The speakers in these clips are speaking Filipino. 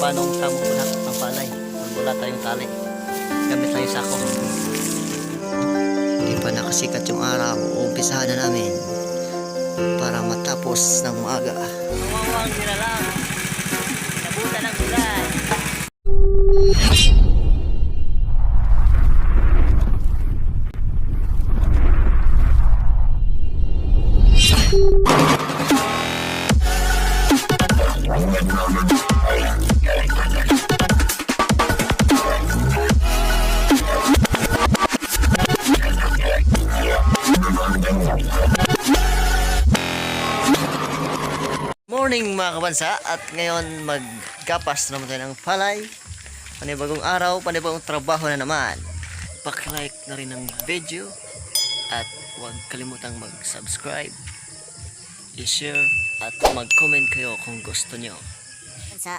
paano ang tamang punak ng palay. Wala tayong tali. Gamit lang yung sako. Hindi pa nakasikat yung araw. Umpisahan na namin para matapos ng maaga. Mawawang sila lang. Nabutan ng ulan. Morning mga kabansa at ngayon magkapas naman tayo ng palay. Panibagong araw, panibagong trabaho na naman. Pakilike na rin ng video at huwag kalimutang mag-subscribe, i-share at mag-comment kayo kung gusto nyo. Sa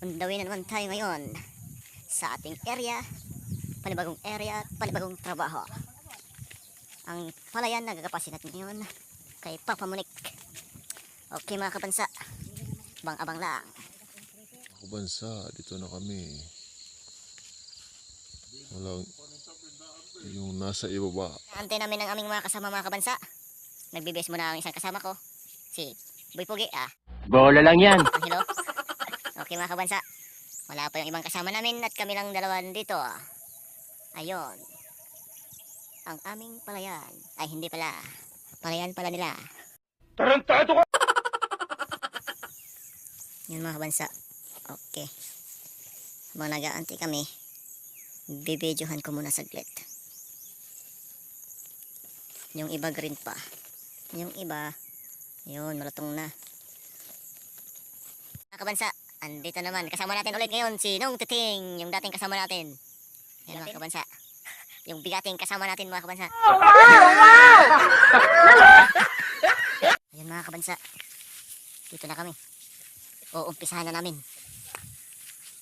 undawin na naman tayo ngayon sa ating area, panibagong area, panibagong trabaho. Ang palayan na gagapasin natin ngayon kay Papa Munik. Okay mga kabansa, abang-abang lang. Ako bansa, dito na kami. Walang yung nasa ibaba. Antay namin ang aming mga kasama mga kabansa. Nagbibes muna ang isang kasama ko, si Boy Pugi. Ah, Bola lang yan. ang hello. Okay mga kabansa, wala pa yung ibang kasama namin at kami lang dalawa dito. Ayon. Ang aming palayan. Ay, hindi pala. Palayan pala nila. Tarantado ka! Yun mga kabansa. Okay. Habang nag-aantay kami, bibidyohan ko muna saglit. Yung iba green pa. Yung iba, yun, malutong na. Mga kabansa, andito naman. Kasama natin ulit ngayon si Nong Titing, yung dating kasama natin. Yan mga kabansa. Yung bigating kasama natin mga kabansa. Ayun mga kabansa. Dito na kami. Uumpisahan na namin.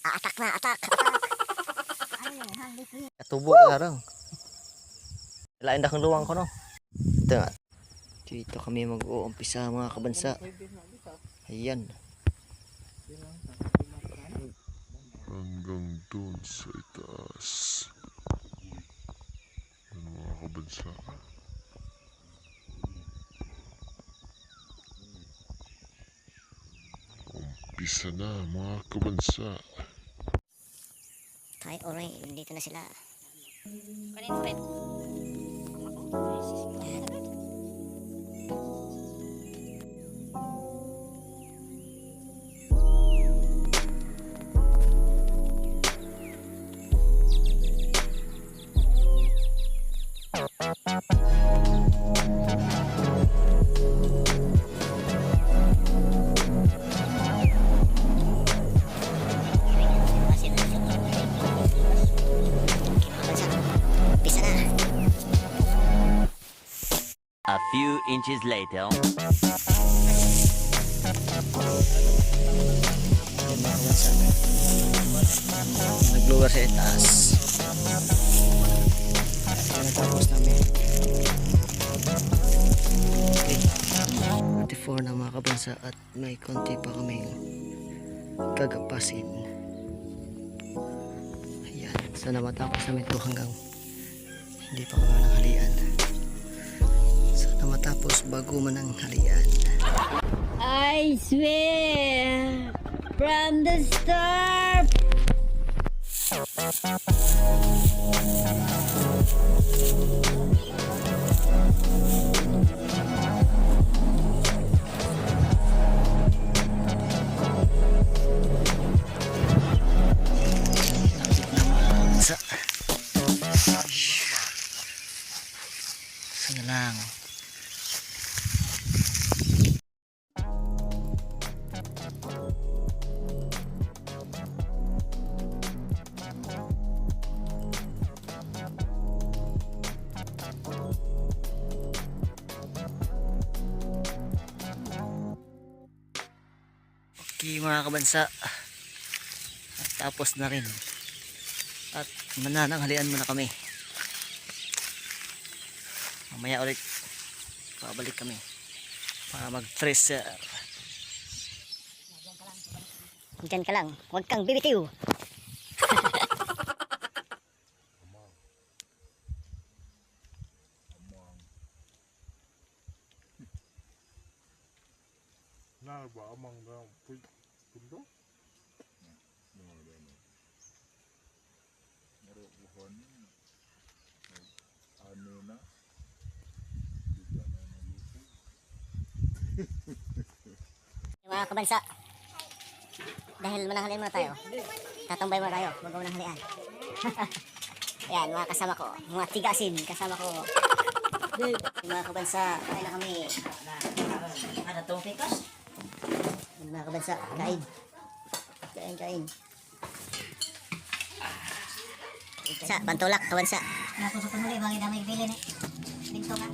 Aatak na, atak, atak. Katubo ka lang. Lain na kang luwang ko no. Ito nga. Dito kami mag-uumpisa mga kabansa. Ayan. Hanggang dun sa itaas. Yan mga kabansa. Umpisa na mga kabansa. Tayo, oray, dito na sila. Kanin, friend. Inches later. Nag-blower sa itaas. Natapos namin. Okay. 24 na mga kabansa at may konti pa kaming gagapasin. Ayan. Sana matapos namin ito hanggang hindi pa kami ng Sana matapos bago man ang halian. I swear from the start. Mga kabansa. At tapos na rin. At manananghalian muna kami. Mamaya ulit babalik kami para mag-tracer. Diyan ka lang. Huwag kang bibitiw. Na ba amang na pundo? Mga kabansa, dahil mananghalian muna tayo, tatambay muna tayo, bago mananghalian. Yan, mga kasama ko, mga tigasin, kasama ko. Mga kabansa, kain na kami. Mga kabansa, kain. Kain, kain. Sa, pantulak, kabansa. Nato sa panuli, mga dami bili ni. Binto ka.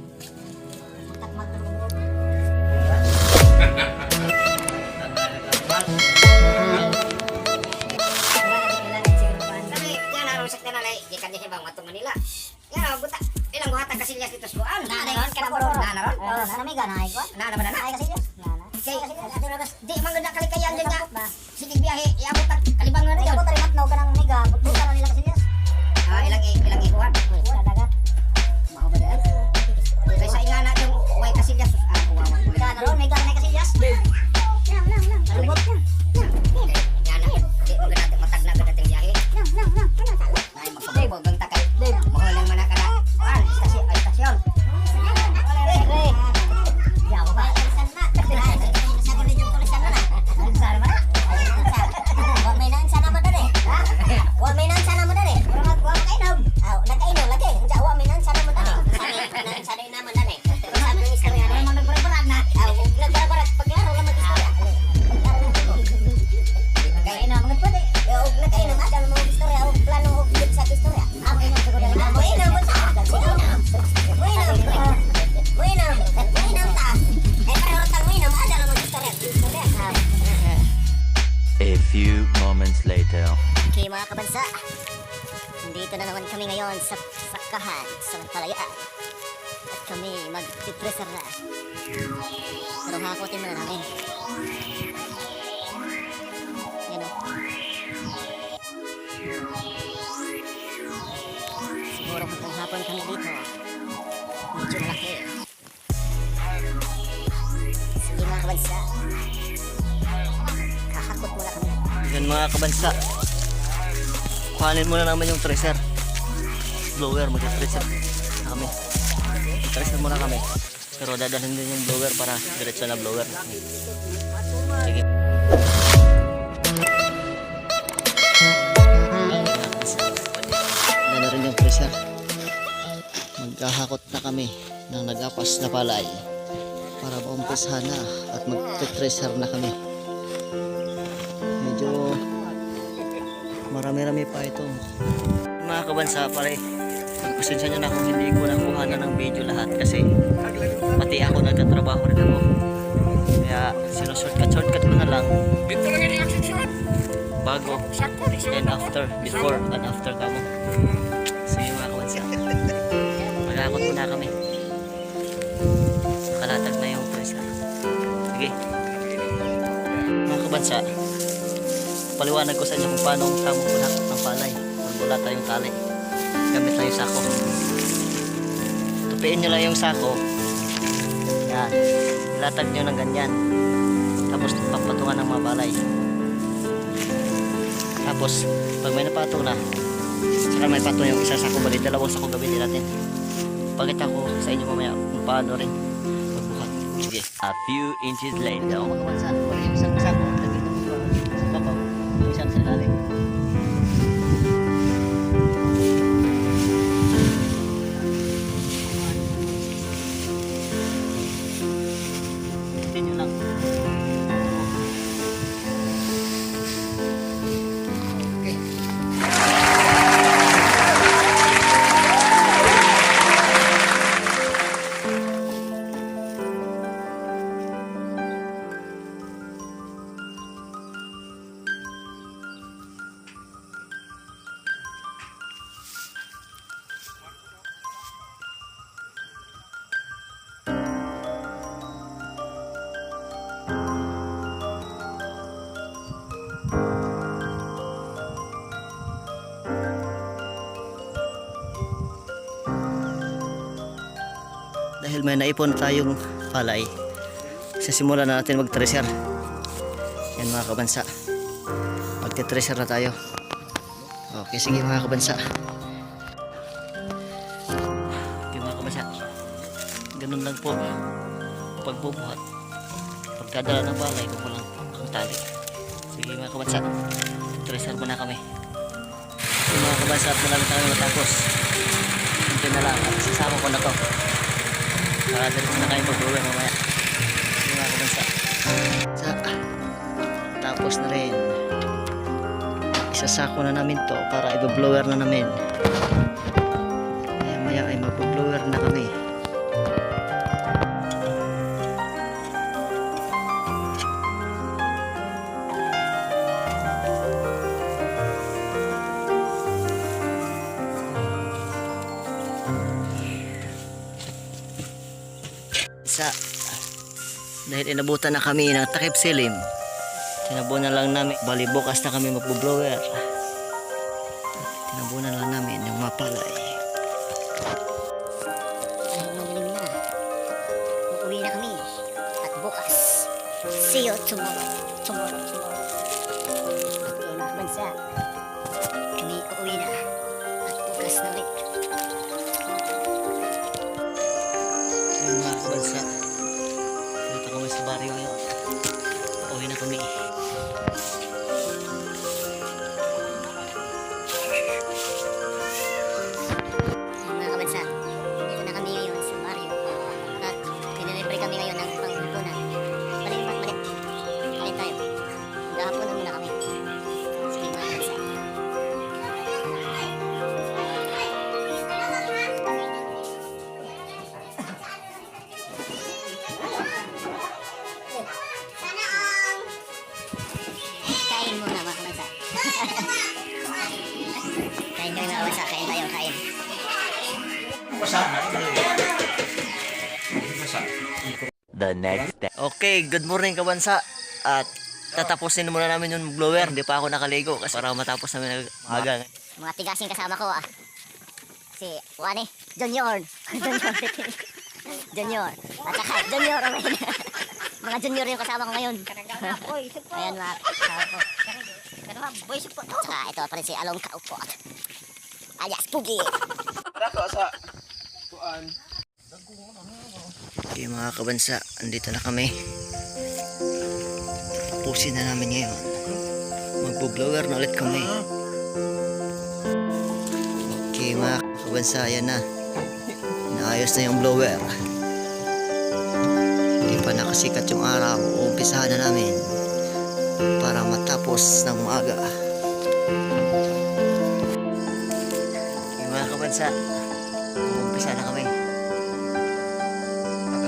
Ang rusak na nalay, di kanya bang matong Manila. Yan ang buta. Ilang buhata kasilyas dito sa kuan. Na ron kana puro. Na na ron. Oh, sana may ganay ko. Na na ba Kay ato na bas. Di man ganda kalikayan din nga. Sige biyahe, iabot ang kalibangan na Ay, yun. ako tayo matnaw ka ng mega. Buta na nila kasi yun. Ah, ilang ilang ikuan. Wala dagat. Mao ba dahil? Kaysa ingana yung way kasilyas. Ah, kuwawa ko. Gana ron, may ganay kasi yas. Mga kabansa, dito na naman kami ngayon sa sakahan sa Palayaan. At kami mag-treasure na. Pero hakutin muna namin. Yan o. Siguro hanggang hapon kami dito. Medyo malaki. Sige mga kabansa. Kahakot muna kami. Yan mga kabansa. Kuhanin muna naman yung tracer. Blower, mag-tracer na kami. Tracer muna kami. Pero dadalhin din yung blower para diretso na blower. Sige. Yan rin yung tracer. Maghahakot na kami ng nagapas na palay para maumpisahan na at mag-tracer na kami. Medyo marami-rami pa ito. Mga kabansa, pare, pasensya nyo na kung hindi ko nakuha na ng video lahat kasi pati ako nagtatrabaho rin ako. Kaya sinushortcut-shortcut ko na lang bago and after, before and after kamo. Sige mga kabansa, magkakot muna kami. Nakalatag na yung pressure. Sige. Mga kabansa, paliwanag ko sa inyo kung paano ang tamang pulakot ng palay. Pag wala tayong tali, gamit lang yung sako. Tupiin nyo lang yung sako. Yan. Ilatag nyo ng ganyan. Tapos papatungan ng mga balay. Tapos, pag may napatong na, saka may patong yung isa sako bali, dalawang sako gamitin natin. Pagkita ko sa inyo mamaya kung paano rin magbuhat. Sige. A few inches later. Ako naman sa yung isang sako, dahil may naipon tayong palay. Sisimulan na natin mag treasure yan mga kabansa. Magte-treasure na tayo. Okay sige mga kabansa. Okay mga kabansa. Ganun lang po pagbubuhat. Pagkadala ng palay kung walang ang tali. Sige mga kabansa. Treasure muna kami. Mga kabansa at malami tayo matapos. Hindi na lang at sasama ko na to diretso na kayo mag-uwi mamaya. Sige mga kabansa sa tapos na rin. Isasako na namin to para i-blower na namin inabutan na kami ng takip silim tinabunan lang namin bali bukas na kami magbo-blower tinabunan lang namin yung mapalay Ay, madilim na. Kami. At bukas. See you tomorrow. Tomorrow, tomorrow. Okay, mga bansa. Kami uuwi na. At bukas na ulit. The next day. okay good morning kabansa at tatapusin muna namin yung blower hindi pa ako nakaligo kasi para matapos namin aga Mga tigasing kasama ko ah. Si Wani, Junior. Junior. junior. At saka Junior. Owen. mga Junior yung kasama ko ngayon. Ayan mga kasama ko. At saka ito pa rin si Along Kaupot. Alias Pugi. okay mga kabansa andito na kami. Tapusin na namin ngayon. Magbo-blower na ulit kami. Okay mga kabansa yan na. Naayos na yung blower. Hindi pa nakasikat yung araw. Umpisahan na namin para matapos ng umaga. Okay mga kabansa umpisa na kami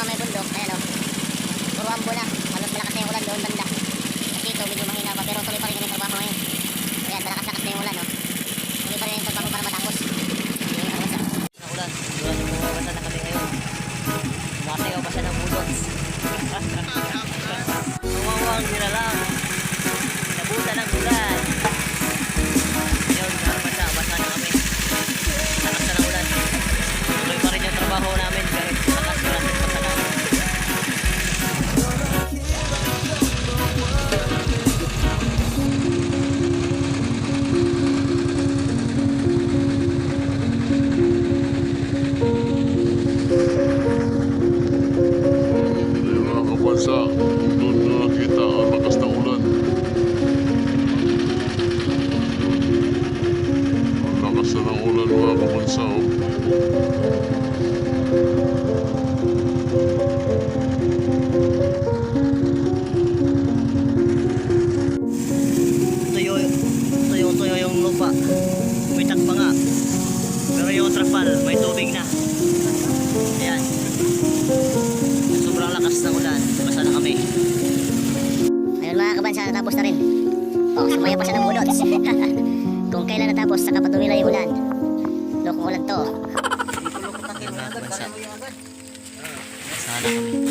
mga may bundok, ayan o. Puro ambo na. Malas malakas na yung ulan doon banda. Kasi ito, medyo mahina pa. Pero tuloy pa rin kami trabaho. dito. Sana kami.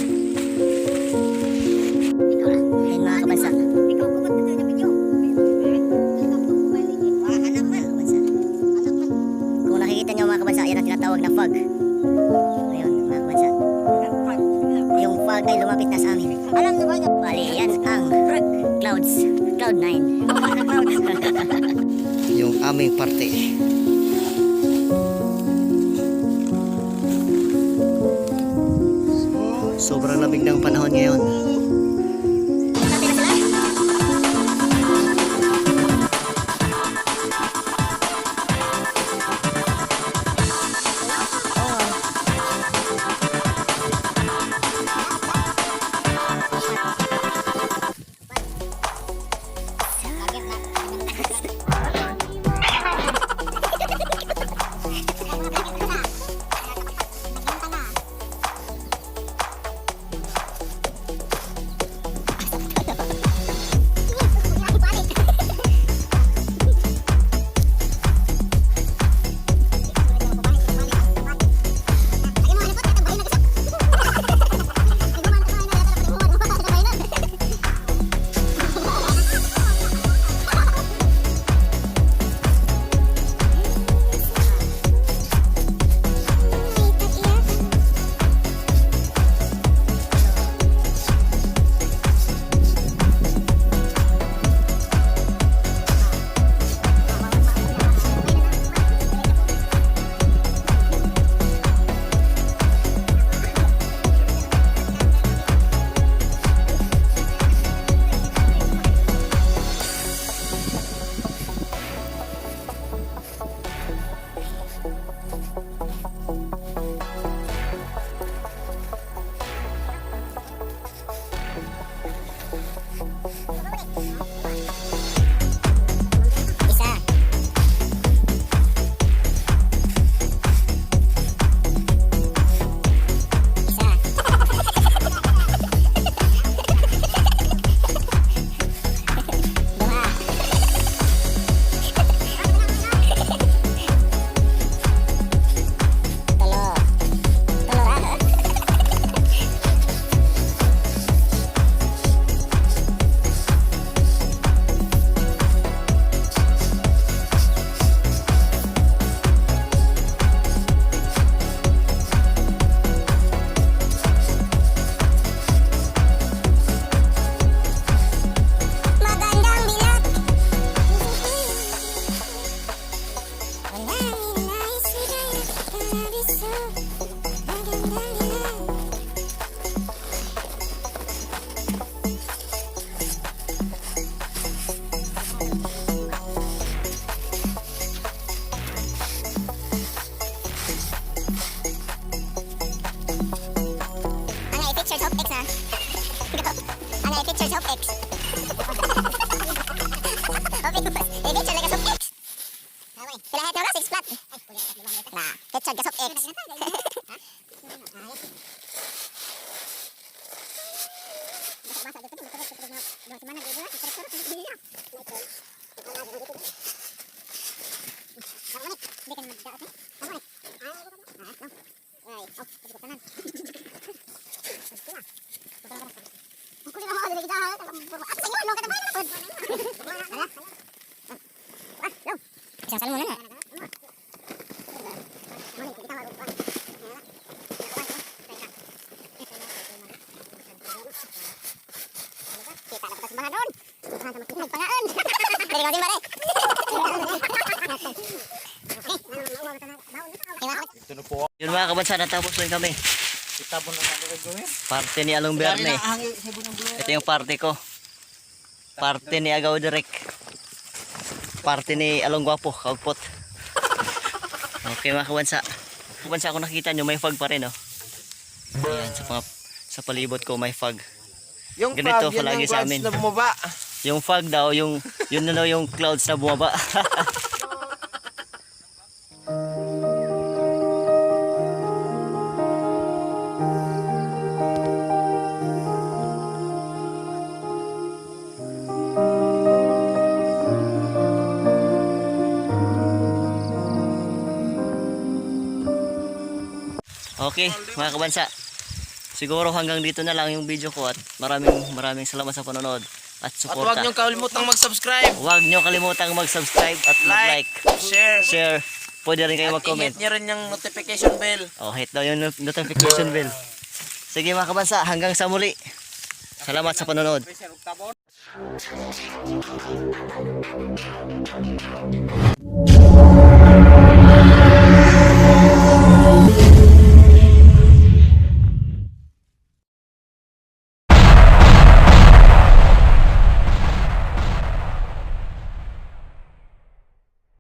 Yeah. Yun mga kabansa, natapos rin kami. Itapon na natin eh. Parte ni Along Berne. Ito yung parte ko. Parte ni Agaw Direk. Parte ni Along Guapo, Kaugpot. Okay mga kabansa. Kabansa kung nakita nyo, may fog pa rin oh. Ayan, sa, mga, sa palibot ko may fog. Yung Ganito fog, palagi sa amin. na bumaba. Yung fog daw, yung yun na daw yung clouds na bumaba. Okay, mga kabansa. Siguro hanggang dito na lang yung video ko at maraming maraming salamat sa panonood at At suporta. huwag niyong kalimutang mag-subscribe, Huwag nyo kalimutang mag-subscribe at like, mag-like, share, share. Pwede rin kayo at mag-comment. i-hit niyo rin yung notification bell. Oh, hit daw yung not- notification bell. Sige mga kabansa, hanggang sa muli. Salamat sa panonood.